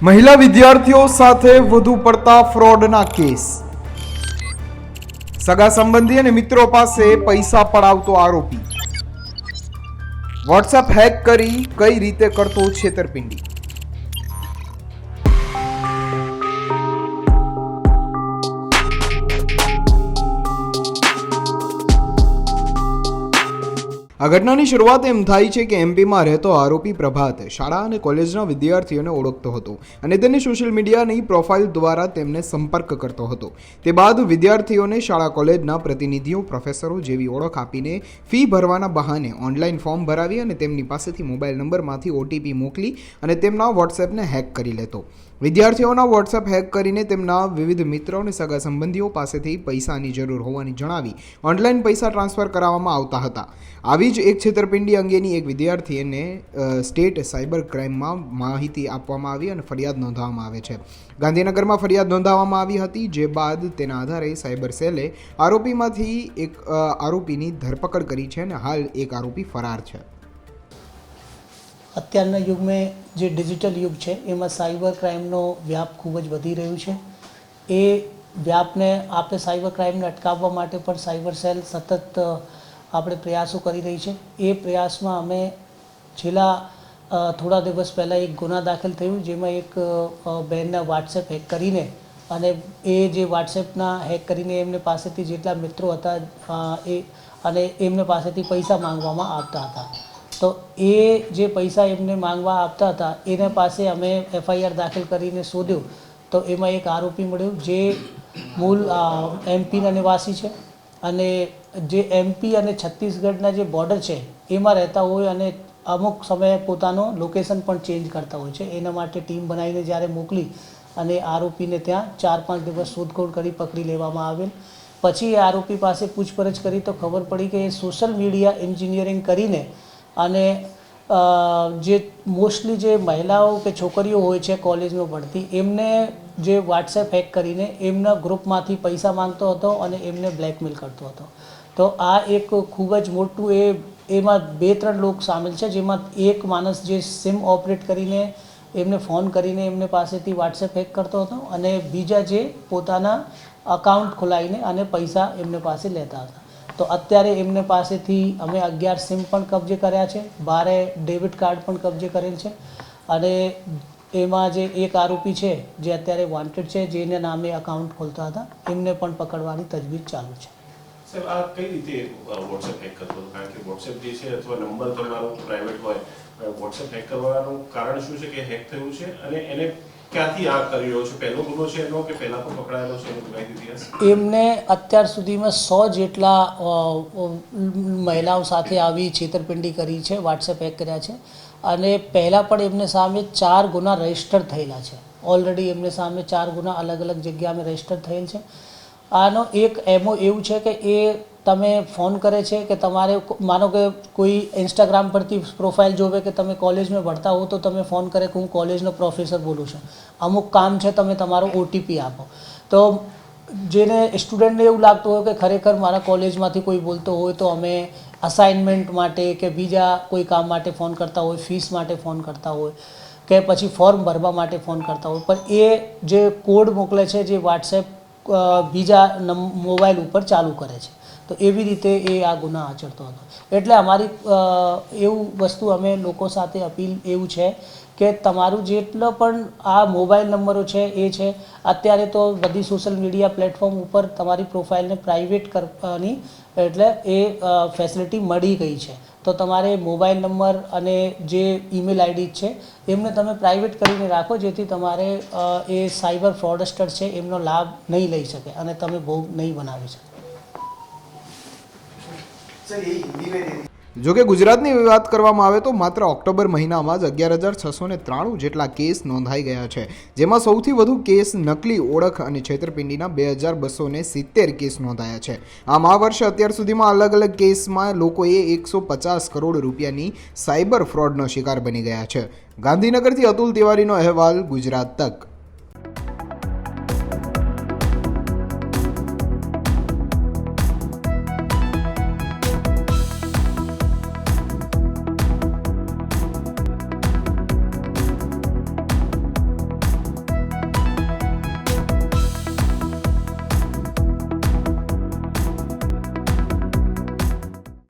મહિલા વિદ્યાર્થીઓ સાથે વધુ પડતા ફ્રોડના કેસ સગા સંબંધી અને મિત્રો પાસે પૈસા પડાવતો આરોપી વોટ્સએપ હેક કરી કઈ રીતે કરતો છેતરપિંડી આ ઘટનાની શરૂઆત એમ થાય છે કે એમપીમાં રહેતો આરોપી પ્રભાત શાળા અને કોલેજના વિદ્યાર્થીઓને ઓળખતો હતો અને તેને સોશિયલ મીડિયાની પ્રોફાઇલ દ્વારા તેમને સંપર્ક કરતો હતો. તે બાદ વિદ્યાર્થીઓને શાળા કોલેજના પ્રતિનિધિઓ, પ્રોફેસરો જેવી ઓળખ આપીને ફી ભરવાના બહાને ઓનલાઈન ફોર્મ ભરાવી અને તેમની પાસેથી મોબાઈલ નંબરમાંથી ઓટીપી મોકલી અને તેમના વોટ્સએપને હેક કરી લેતો. વિદ્યાર્થીઓના વોટ્સએપ હેક કરીને તેમના વિવિધ મિત્રો અને સગા સંબંધીઓ પાસેથી પૈસાની જરૂર હોવાની જણાવી ઓનલાઈન પૈસા ટ્રાન્સફર કરાવવામાં આવતા હતા. આવી જ એક છેતરપિંડી અંગેની એક વિદ્યાર્થીને સ્ટેટ સાયબર ક્રાઇમમાં માહિતી આપવામાં આવી અને ફરિયાદ નોંધવામાં આવે છે. ગાંધીનગરમાં ફરિયાદ નોંધાવવામાં આવી હતી, જે બાદ તેના આધારે સાયબર સેલે આરોપીમાંથી એક આરોપીની ધરપકડ કરી છે અને હાલ એક આરોપી ફરાર છે. અત્યારના યુગમાં જે ડિજિટલ યુગ છે, એમાં સાયબર ક્રાઇમનો વ્યાપ ખૂબ જ વધી રહ્યું છે. એ વ્યાપને આપણે સાયબર ક્રાઇમને અટકાવવા માટે પણ સાયબર સેલ સતત આપણે પ્રયાસો કરી રહી છે. એ પ્રયાસમાં અમે છેલ્લા થોડા દિવસ પહેલાં એક ગુના દાખલ થયું, જેમાં એક બહેનના વોટ્સએપ હેક કરીને અને એ જે વોટ્સએપના હેક કરીને એમને પાસેથી જેટલા મિત્રો હતા એ, અને એમને પાસેથી પૈસા માંગવામાં આવતા હતા. તો એ જે પૈસા એમને માંગવા આપતા હતા, એના પાસે અમે એફઆઈઆર દાખલ કરીને શોધ્યો. તો એમાં એક આરોપી મળ્યો, જે મૂળ એમપીના નિવાસી છે. અને જે એમપી અને છત્તીસગઢના જે બોર્ડર છે, એમાં રહેતા હોય અને અમુક સમયે પોતાનો લોકેશન પણ ચેન્જ કરતા હોય છે. એના માટે ટીમ બનાવીને જ્યારે મોકલી અને આરોપીને ત્યાં ચાર પાંચ દિવસ શોધખોળ કરી પકડી લેવામાં આવેલ. પછી એ આરોપી પાસે પૂછપરછ કરી તો ખબર પડી કે એ સોશિયલ મીડિયા એન્જિનિયરિંગ કરીને અને જે મોસ્ટલી જે મહિલાઓ કે છોકરીઓ હોય છે કોલેજમાં ભણતી, એમને જે વોટ્સએપ હેક કરીને એમના ગ્રુપમાંથી પૈસા માંગતો હતો અને એમને બ્લેકમેલ કરતો હતો. તો આ એક ખૂબ જ મોટું એ, એમાં બે ત્રણ લોક સામેલ છે, જેમાં એક માણસ જે સિમ ઓપરેટ કરીને એમને ફોન કરીને એમને પાસેથી વોટ્સએપ હેક કરતો હતો અને બીજા જે પોતાના અકાઉન્ટ ખોલાવીને અને પૈસા એમને પાસે લેતા હતા. તો અત્યારે એમને પાસેથી અમે અગિયાર સિમ પણ કબજે કર્યા છે. બારે ડેબિટ કાર્ડ પણ કબજે કરેલ છે. અને એમાં જે એક આરોપી છે, જે અત્યારે વોન્ટેડ છે, જેને નામે અકાઉન્ટ ખોલતા હતા, એમને પણ પકડવાની તજવીજ ચાલુ છે. સાહેબ, આ કઈ રીતે છે? અને એને ક્યાંથી આ કરી છે? પહેલો ગુનો છે એનો કે પહેલા પણ પકડાયેલો છે એનો ઇતિહાસ? એમને અત્યાર સુધીમાં સો જેટલા મહિલાઓ સાથે આવી છેતરપિંડી કરી છે વોટ્સએપ હેક કર્યા છે. અને પહેલાં પણ એમને સામે ચાર ગુના રજિસ્ટર થયેલા છે. ઓલરેડી એમને સામે ચાર ગુના અલગ અલગ જગ્યાએ રજિસ્ટર થયેલ છે. આનો એક એમો એવું છે કે એ તમે ફોન કરે છે કે તમારે માનો કે કોઈ ઇન્સ્ટાગ્રામ પરથી પ્રોફાઇલ જોવે કે તમે કોલેજમાં ભણતા હો, તો તમે ફોન કરે કે હું કોલેજનો પ્રોફેસર બોલું છું. અમુક કામ છે, તમે તમારો ઓટીપી આપો. તો જેને સ્ટુડન્ટને એવું લાગતું હોય કે ખરેખર મારા કોલેજમાંથી કોઈ બોલતો હોય, તો અમે અસાઇનમેન્ટ માટે કે બીજા કોઈ કામ માટે ફોન કરતા હોય ફીસ માટે ફોન કરતા હોય, કે પછી ફોર્મ ભરવા માટે ફોન કરતા હોય. પણ એ જે કોડ મોકલે છે, જે વોટ્સએપ બીજા મોબાઈલ ઉપર ચાલુ કરે છે. તો એવી રીતે એ આ ગુના આચરતો હતો. એટલે અમારી એવું વસ્તુ અમે લોકો સાથે અપીલ એવું છે કે તમારું જેટલો પણ આ મોબાઈલ નંબરો છે, એ છે, અત્યારે તો બધી સોશિયલ મીડિયા પ્લેટફોર્મ ઉપર તમારી પ્રોફાઇલને પ્રાઇવેટ કરવાની એટલે એ ફેસિલિટી મળી ગઈ છે. તો તમારે મોબાઈલ નંબર અને જે ઈમેલ આઈડી છે, એમને તમે પ્રાઇવેટ કરીને રાખો જેથી તમારે એ સાયબર ફ્રોડસ્ટર છે, એમનો લાભ નહીં લઈ શકે અને તમે ભોગ નહીં બનાવી શકો. જો કે ગુજરાતની વાત કરવામાં આવે તો માત્ર ઓક્ટોબર મહિનામાં જ અગિયાર હજાર છસો ને ત્રાણું જેટલા કેસ નોંધાઈ ગયા છે, જેમાં સૌથી વધુ કેસ નકલી ઓળખ અને છેતરપિંડીના બે હજાર બસો ને સિત્તેર કેસ નોંધાયા છે. આમ આ વર્ષે અત્યાર સુધીમાં અલગ અલગ કેસમાં લોકોએ એકસો પચાસ કરોડ રૂપિયાની સાયબર ફ્રોડનો શિકાર બની ગયા છે. ગાંધીનગરથી અતુલ તિવારીનો અહેવાલ ગુજરાત તક